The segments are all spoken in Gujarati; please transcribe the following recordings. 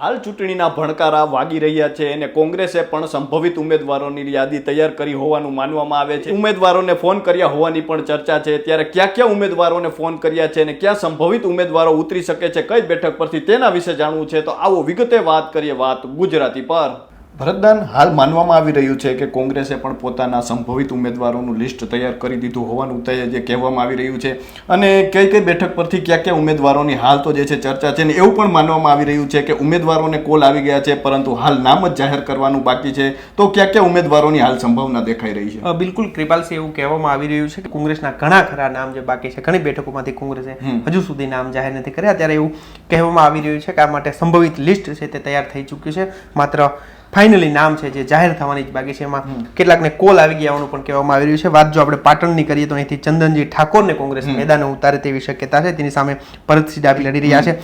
હાલ ચૂંટણીના ભણકારા વાગી રહ્યા છે અને કોંગ્રેસે પણ સંભવિત ઉમેદવારોની યાદી તૈયાર કરી હોવાનું માનવામાં આવે છે. ઉમેદવારોને ફોન કર્યા હોવાની પણ ચર્ચા છે. ત્યારે ક્યાં ક્યાં ઉમેદવારોને ફોન કર્યા છે અને ક્યાં સંભવિત ઉમેદવારો ઉતરી શકે છે, કઈ બેઠક પરથી તેના વિશે જાણવું છે, તો આવો વિગતે વાત કરીએ વાત ગુજરાતી પર. ભરતદાન હાલ માનવામાં આવી રહ્યું છે કે કોંગ્રેસે પણ પોતાના સંભવિત ઉમેદવારોનું લિસ્ટ તૈયાર કરી દીધું હોવાનું તે જે કહેવામાં આવી રહ્યું છે. અને કઈ કઈ બેઠક પરથી ક્યાં ક્યાં ઉમેદવારોની હાલ તો જે છે ચર્ચા છે ને એવું પણ માનવામાં આવી રહ્યું છે કે ઉમેદવારોને કોલ આવી ગયા છે પરંતુ હાલ નામ જ જાહેર કરવાનું બાકી છે. તો ક્યાં ક્યાં ઉમેદવારોની હાલ સંભાવના દેખાઈ રહી છે? બિલકુલ કૃપાલસિંહ એવું કહેવામાં આવી રહ્યું છે કે કોંગ્રેસના ઘણા ખરા નામ જે બાકી છે ઘણી બેઠકોમાંથી કોંગ્રેસે હજુ સુધી નામ જાહેર નથી કર્યા. ત્યારે એવું કહેવામાં આવી રહ્યું છે કે આ માટે સંભવિત લિસ્ટ છે તે તૈયાર થઈ ચૂક્યું છે. માત્ર ફાઇનલી નામ છે જે જાહેર થવાની જ બાકી છે એમાં કેટલાકને કોલ આવી ગયા હોવાનું પણ કહેવામાં આવી રહ્યું છે. વાત જો આપણે પાટણની કરીએ તો અહીંથી ચંદનજી ઠાકોરને કોંગ્રેસ મેદાને ઉતારે તેવી શક્યતા છે. તેની સામે ભરતસિંહ ડાભી લડી રહ્યા છે.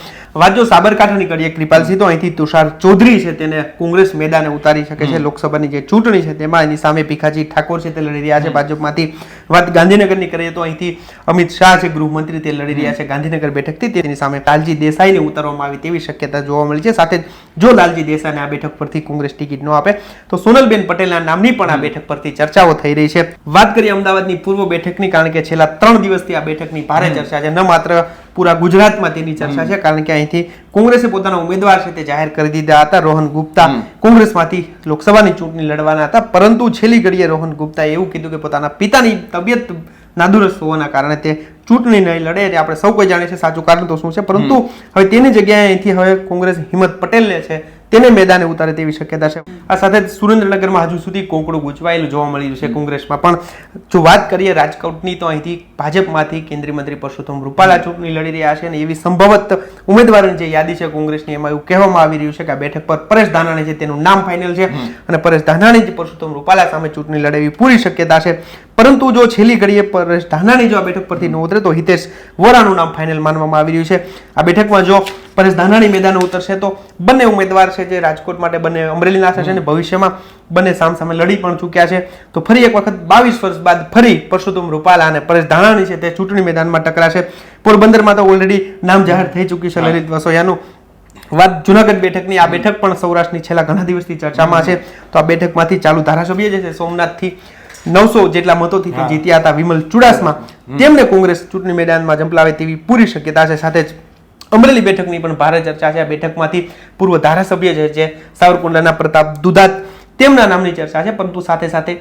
વાત જો સાબરકાંઠાની કરીએ કૃપાલસિંહ તો અહીંથી તુષાર ચૌધરી છે તેને કોંગ્રેસ મેદાને ઉતારી શકે છે. લોકસભાની જે ચૂંટણી છે તેમાં એની સામે ભીખાજી ઠાકોર છે તે લડી રહ્યા છે ભાજપમાંથી. વાત ગાંધીનગરની કરીએ તો અહીંથી અમિત શાહ છે ગૃહમંત્રી તે લડી રહ્યા છે ગાંધીનગર બેઠકથી. તેની સામે લાલજી દેસાઈને ઉતારવામાં આવી તેવી શક્યતા જોવા મળી છે. સાથે જો લાલજી દેસાઈને આ બેઠક પરથી કોંગ્રેસ ટિકિટ ન આપે. તો સોનલબેન પટેલના નામની પણ આ બેઠક પરથી ચર્ચાઓ થઈ રહી છે. વાત કરીએ અમદાવાદની પૂર્વ બેઠકની કારણ કે છેલ્લા ત્રણ દિવસથી આ બેઠકની ભારે ચર્ચા છે. ન માત્ર પૂરા ગુજરાતમાં તેની ચર્ચા છે કારણ કે અહીંથી કોંગ્રેસે પોતાના ઉમેદવાર છે તે જાહેર કરી દીધા હતા. રોહન ગુપ્તા કોંગ્રેસમાંથી લોકસભાની ચૂંટણી લડવાના હતા પરંતુ છેલ્લી ઘડીએ રોહન ગુપ્તાએ એવું કીધું કે પોતાના પિતાની તબિયત નાદુરસ્ત હોવાના કારણે તે ચૂંટણી નહીં લડે. એટલે આપણે સૌ કોઈ જાણીએ છીએ સાચું કારણ તો શું છે? પરંતુ હવે તેની જગ્યાએ અહીંથી હવે કોંગ્રેસ હિંમત પટેલને છે તેને મેદાને ઉતારે તેવી શક્યતા છે. આ સાથે સુરેન્દ્રનગરમાં હજુ સુધી કોંકડું ગૂંચવાયેલું જોવા મળી રહ્યું છે કોંગ્રેસમાં. પણ જો વાત કરીએ રાજકોટની તો અહીંથી ભાજપમાંથી કેન્દ્રીય મંત્રી પરસોત્તમ રૂપાલા ચૂંટણી લડી રહ્યા છે અને એવી સંભવત ઉમેદવારોની જે યાદી છે કોંગ્રેસની એમાં એવું કહેવામાં આવી રહ્યું છે કે આ બેઠક પર પરેશ ધાનાણી છે તેનું નામ ફાઇનલ છે અને પરેશ ધાનાણી જ પરસોત્તમ રૂપાલા સામે ચૂંટણી લડેવી પૂરી શક્યતા છે. પરંતુ જો છેલ્લી ઘડીએ પરેશ ધાનાણી જો આ બેઠક પરથી ન ઉતરે તો હિતેશ વોરાનું નામ ફાઇનલ માનવામાં આવી રહ્યું છે. આ બેઠકમાં જો પરેશ ધાનાણી મેદાને ઉતરશે તો બંને ઉમેદવાર છે જે રાજકોટ માટે બંને અમરેલીના થશે અને ભવિષ્યમાં બંને સામસામે લડી પણ ચૂક્યા છે. તો ફરી એક વખત બાવીસ વર્ષ બાદ ફરી પરસોત્તમ રૂપાલા અને પરેશ ધાનાણી છે તે ચૂંટણી મેદાનમાં ટકરાશે. પોરબંદરમાં તો ઓલરેડી નામ જાહેર થઈ ચૂક્યું છે લલિત વસોયાનું. વાત જુનાગઢ બેઠકની આ બેઠક પણ સૌરાષ્ટ્રની છેલ્લા ઘણા દિવસથી ચર્ચામાં છે. તો આ બેઠકમાંથી ચાલુ ધારાસભ્ય જે છે સોમનાથથી નવસો જેટલા મતોથી જીત્યા હતા વિમલ ચુડાસમા. તેમને કોંગ્રેસ ચૂંટણી મેદાનમાં જંપલાવે તેવી પૂરી શક્યતા છે. સાથે જ અમરેલી બેઠકની પણ ભારે ચર્ચા છે. આ બેઠકમાંથી પૂર્વ ધારાસભ્ય છે જે સાવરકુંડલાના પ્રતાપ દુધાત તેમના નામની ચર્ચા છે. પરંતુ સાથે સાથે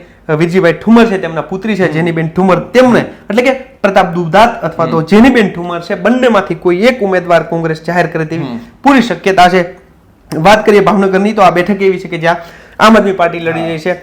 વિરજીભાઈ ઠુમર છે તેમના પુત્રી છે. જેનીબેન ઠુમર તેમને એટલે કે પ્રતાપ દુધાત અથવા તો જેનીબેન ઠુમર છે બંનેમાંથી કોઈ એક ઉમેદવાર કોંગ્રેસ જાહેર કરે તેવી પૂરી શક્યતા છે. વાત કરીએ ભાવનગરની તો આ બેઠક એવી છે કે જ્યાં આમ આદમી પાર્ટી લડી રહી છે.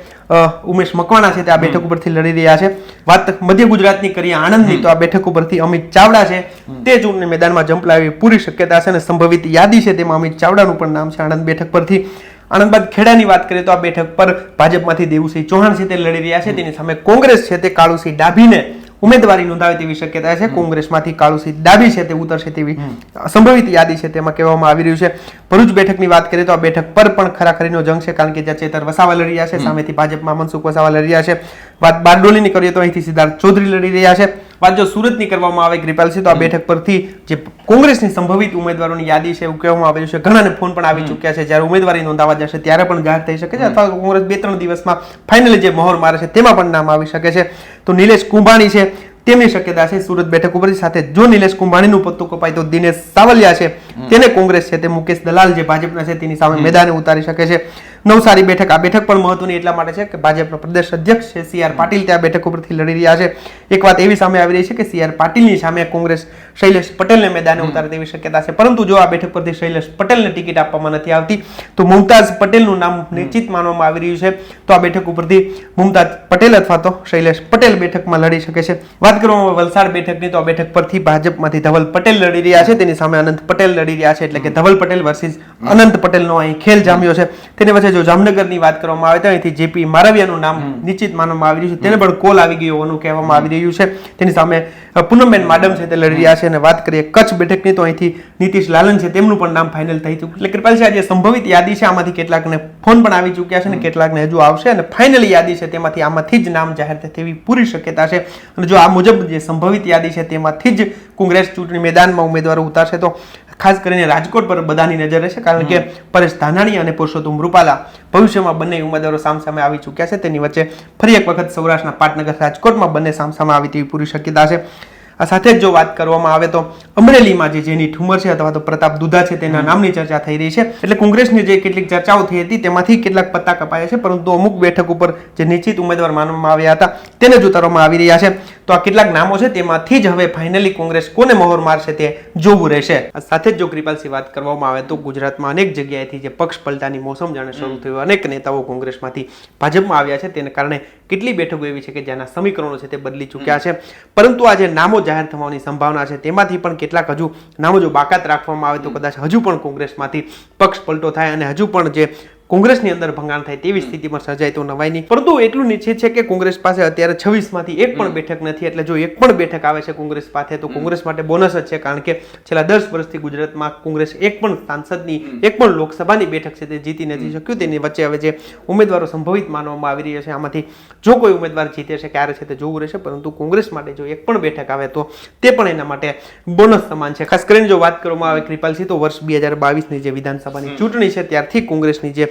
ઉમેશ મકવાણા છે તે આ બેઠક ઉપરથી લડી રહ્યા છે. વાત મધ્ય ગુજરાતની કરીએ આણંદની તો આ બેઠક ઉપરથી અમિત ચાવડા છે. તે ચૂંટણી મેદાનમાં જંપલાવી પૂરી શક્યતા છે અને સંભવિત યાદી છે તેમાં અમિત ચાવડાનું પણ નામ છે આણંદ બેઠક પરથી. આણંદ બાદ ખેડાની વાત કરીએ તો આ બેઠક પર ભાજપમાંથી દેવુસિંહ ચૌહાણ છે તે લડી રહ્યા છે. તેની સામે કોંગ્રેસ છે તે કાળુસિંહ ડાભીને ઉમેદવારી નોંધાવે તેવી શક્યતા છે. કોંગ્રેસમાંથી કાળુસિંહ ડાબી છે તે ઉતરશે તેવી સંભવિત યાદી છે તેમાં કહેવામાં આવી રહ્યું છે. ભરૂચ બેઠકની વાત કરીએ તો આ બેઠક પર પણ ખરાખરીનો જંગ છે કારણ કે જ્યાં ચેતર વસાવા લડી રહ્યા છે. સામેથી ભાજપમાં મનસુખ વસાવા લડી રહ્યા છે. વાત બારડોલીની કરીએ તો અહીંથી સિદ્ધાર્થ ચૌધરી લડી રહ્યા છે. વાત જો સુરતની કરવામાં આવે કૃપાલસિંહ તો આ બેઠક પરથી જે કોંગ્રેસની સંભવિત ઉમેદવારોની યાદી છે એવું કહેવામાં આવેલું છે. ઘણાને ફોન પણ આવી ચૂક્યા છે. જ્યારે ઉમેદવારી નોંધાવા જશે ત્યારે પણ જાહેર થઈ શકે છે અથવા તો કોંગ્રેસ બે ત્રણ દિવસમાં ફાઇનલી જે મહોર મારે છે તેમાં પણ નામ આવી શકે છે. તો નિલેશ કુંભાણી છે તેમની શક્યતા છે સુરત બેઠક ઉપરથી સાથે. જો નિલેશ કુંભાણીનું પત્તું કપાય તો દિનેશ સાવલિયા છે. તેને કોંગ્રેસ છે તે મુકેશ દલાલ જે ભાજપના છે તેની સામે મેદાને ઉતારી શકે છે. નવસારી બેઠક આ બેઠક પણ મહત્વની એટલા માટે છે કે ભાજપના પ્રદેશ અધ્યક્ષ છે સી આર પાટીલ ત્યાં બેઠક ઉપરથી લડી રહ્યા છે. એક વાત એવી સામે આવી રહી છે કે સી આર પાટીલની સામે કોંગ્રેસ શૈલેષ પટેલને મેદાને ઉતારે તેવી શક્યતા છે. પરંતુ જો આ બેઠક પરથી શૈલેષ પટેલને ટિકિટ આપવામાં નથી આવતી તો મુમતાઝ પટેલનું નામ નિશ્ચિત માનવામાં આવી રહ્યું છે. તો આ બેઠક ઉપરથી મુમતાઝ પટેલ અથવા તો શૈલેષ પટેલ બેઠકમાં લડી શકે છે. વાત કરવામાં વલસાડ બેઠકની તો આ બેઠક પરથી ભાજપમાંથી ધવલ પટેલ લડી રહ્યા છે. તેની સામે અનંત પટેલ લડી રહ્યા છે એટલે કે ધવલ પટેલ વર્સિસ અનંત પટેલનો અહીં ખેલ જામ્યો છે. તેની વચ્ચે જો જામનગરની વાત કરવામાં આવે તો અહીંથી જેપી મારવિયાનું નામ નિશ્ચિત માનવામાં આવી રહ્યું છે. તેને પણ કોલ આવી ગયો હોવાનું કહેવામાં આવી રહ્યું છે. તેની સામે પૂનમબેન માડમ છે તે લડી રહ્યા છે અને વાત કરીએ કચ્છ બેઠકની તો અહીંથી નીતિશ લાલન છે તેમનું પણ નામ ફાઇનલ થઈ ચૂક્યું એટલે કૃપાલ છે આ જે સંભવિત યાદી છે આમાંથી કેટલાકને ફોન પણ આવી ચૂક્યા છે અને કેટલાકને હજુ આવશે અને ફાઇનલ યાદી છે તેમાંથી આમાંથી જ નામ જાહેર થાય તેવી પૂરી શક્યતા છે. અને જો આ મુજબ જે સંભવિત યાદી છે તેમાંથી જ કોંગ્રેસ ચૂંટણી મેદાનમાં ઉમેદવારો ઉતારશે તો ખાસ કરીને રાજકોટ પર બધાની નજર રહેશે કારણ કે પરેશ ધાનાણી અને પુરુષોત્તમ રૂપાલા ભવિષ્યમાં બંને ઉમેદવારો સામસામે આવી ચૂક્યા છે. તેની વચ્ચે ફરી એક વખત સૌરાષ્ટ્રના પાટનગર રાજકોટમાં બંને સામસામે આવી તેવી પૂરી શક્યતા છે. આ સાથે જ જો વાત કરવામાં આવે તો અમરેલીમાં જે જેની ઠુમર છે અથવા તો પ્રતાપ દુધા છે તેના નામની ચર્ચા થઈ રહી છે. એટલે કોંગ્રેસની જે કેટલીક ચર્ચાઓ થઈ હતી તેમાંથી કેટલાક પત્તા કપાયા છે પરંતુ અમુક બેઠક ઉપર જે નિશ્ચિત ઉમેદવાર માનવામાં આવ્યા હતા તેને જ ઉતારવામાં આવી રહ્યા છે. તો આ કેટલાક નામો છે તેમાંથી જ હવે ફાઇનલી કોંગ્રેસ કોને મહોર મારશે તે જોવું રહેશે. સાથે જ જો કૃપાલસિંહ વાત કરવામાં આવે તો ગુજરાતમાં અનેક જગ્યાએથી જે પક્ષ પલટાની મોસમ જાણે શરૂ થયું અનેક નેતાઓ કોંગ્રેસમાંથી ભાજપમાં આવ્યા છે. તેને કારણે કેટલી બેઠકો એવી છે કે જેના સમીકરણો છે તે બદલી ચૂક્યા છે? પરંતુ આ જે નામો જાહેર થવાની સંભાવના છે. તેમાંથી પણ કેટલાક હજુ નામો જો બાકાત રાખવામાં આવે તો કદાચ હજુ પણ કોંગ્રેસમાંથી પક્ષ પલટો થાય અને હજુ પણ જે કોંગ્રેસની અંદર ભંગાણ થાય તેવી સ્થિતિમાં સર્જાય તો નવાય નહીં. પરંતુ એટલું નિશ્ચિત છે કે કોંગ્રેસ પાસે અત્યારે છવ્વીસમાંથી એક પણ બેઠક નથી. એટલે જો એક પણ બેઠક આવે છે કોંગ્રેસ પાસે તો કોંગ્રેસ માટે બોનસ જ છે. કારણ કે છેલ્લા દસ વર્ષથી ગુજરાતમાં કોંગ્રેસ એક પણ સાંસદની એક પણ લોકસભાની બેઠક છે તે જીતી નથી શક્યું. તેની વચ્ચે હવે જે ઉમેદવારો સંભવિત માનવામાં આવી રહ્યા છે આમાંથી જો કોઈ ઉમેદવાર જીતે છે ક્યારે છે તે જોવું રહેશે. પરંતુ કોંગ્રેસ માટે જો એક પણ બેઠક આવે તો તે પણ એના માટે બોનસ સમાન છે. ખાસ કરીને જો વાત કરવામાં આવે કૃપાલસિંહ તો વર્ષ બે હજાર બાવીસની જે વિધાનસભાની ચૂંટણી છે ત્યારથી કોંગ્રેસની જે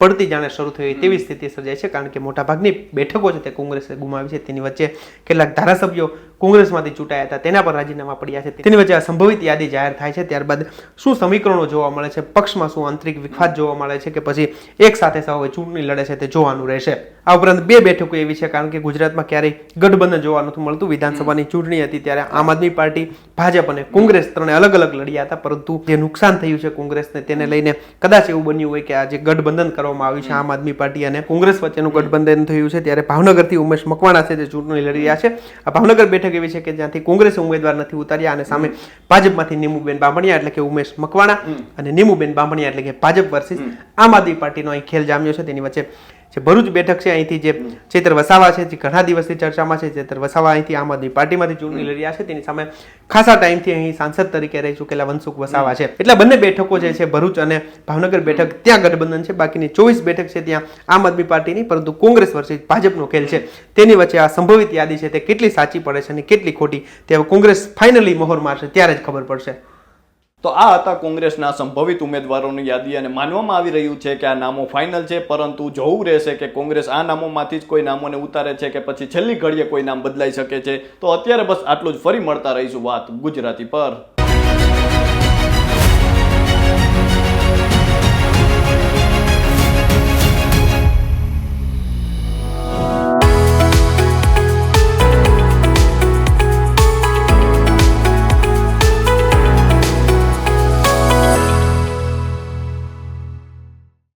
પડતી જાણે શરૂ થઈ તેવી સ્થિતિ સર્જાય છે કારણ કે મોટાભાગની બેઠકો છે તે કોંગ્રેસે ગુમાવી છે. તેની વચ્ચે કેટલાક ધારાસભ્યો કોંગ્રેસમાંથી ચૂંટાયા હતા તેના પર રાજીનામા પડ્યા છે. તેની વચ્ચે આ સંભવિત યાદી જાહેર થાય છે. ત્યારબાદ શું સમીકરણો જોવા મળે છે? પક્ષમાં શું આંતરિક વિખવાદ જોવા મળે છે કે પછી એક સાથે સૌ ચૂંટણી લડે છે તે જોવાનું રહેશે. આ ઉપરાંત બે બેઠકો એવી છે કારણ કે ગુજરાતમાં ક્યારેય ગઠબંધન જોવા નથી મળતું. વિધાનસભાની ચૂંટણી હતી ત્યારે આમ આદમી પાર્ટી ભાજપ અને કોંગ્રેસ ત્રણે અલગ અલગ લડ્યા હતા પરંતુ જે નુકસાન થયું છે કોંગ્રેસને તેને લઈને કદાચ એવું બન્યું હોય કે આ જે ગઠબંધન કરવામાં આવી છે. આમ આદમી પાર્ટી અને કોંગ્રેસ વચ્ચેનું ગઠબંધન થયું છે. ત્યારે ભાવનગરથી ઉમેશ મકવાણા છે જે ચૂંટણી લડી રહ્યા છે. આ ભાવનગર બેઠક એવી છે કે જ્યાંથી કોંગ્રેસે ઉમેદવાર નથી ઉતાર્યા અને સામે ભાજપમાંથી નીમુબેન બામણિયા એટલે કે ઉમેશ મકવાણા અને નીમુબેન બામણિયા એટલે કે ભાજપ વર્સિસ આમ આદમી પાર્ટીનો અહીં ખેલ જામ્યો છે. તેની વચ્ચે જે ભરૂચ બેઠક છે, અહીંથી જે ચેતર વસાવા છે, જે ઘણા દિવસથી ચર્ચામાં છે, ચેતર વસાવા અહીંથી આમ આદમી પાર્ટીમાંથી ચૂંટણી લડી રહ્યા છે, તેની સામે ખાસા ટાઈમથી અહીં સાંસદ તરીકે રહી ચૂકેલા વનસુખ વસાવા છે. એટલે બંને બેઠકો જે છે, ભરૂચ અને ભાવનગર બેઠક, ત્યાં ગઠબંધન છે, બાકીની ચોવીસ બેઠક છે, ત્યાં આમ આદમી પાર્ટીની, પરંતુ કોંગ્રેસ વર્ષે ભાજપનો ખેલ છે. તેની વચ્ચે આ સંભવિત યાદી છે, તે કેટલી સાચી પડે છે અને કેટલી ખોટી, તે કોંગ્રેસ ફાઇનલી મોહર મારશે, ત્યારે જ ખબર પડશે. તો આ હતા કોંગ્રેસના સંભવિત ઉમેદવારોની યાદી અને માનવામાં આવી રહ્યું છે કે આ નામો ફાઇનલ છે, પરંતુ જોવું રહેશે કે કોંગ્રેસ આ નામોમાંથી જ કોઈ નામોને ઉતારે છે કે પછી છેલ્લી ઘડીએ કોઈ નામ બદલાઈ શકે છે. તો અત્યારે બસ આટલું જ, ફરી મળતા રહીશું વાત ગુજરાતી પર.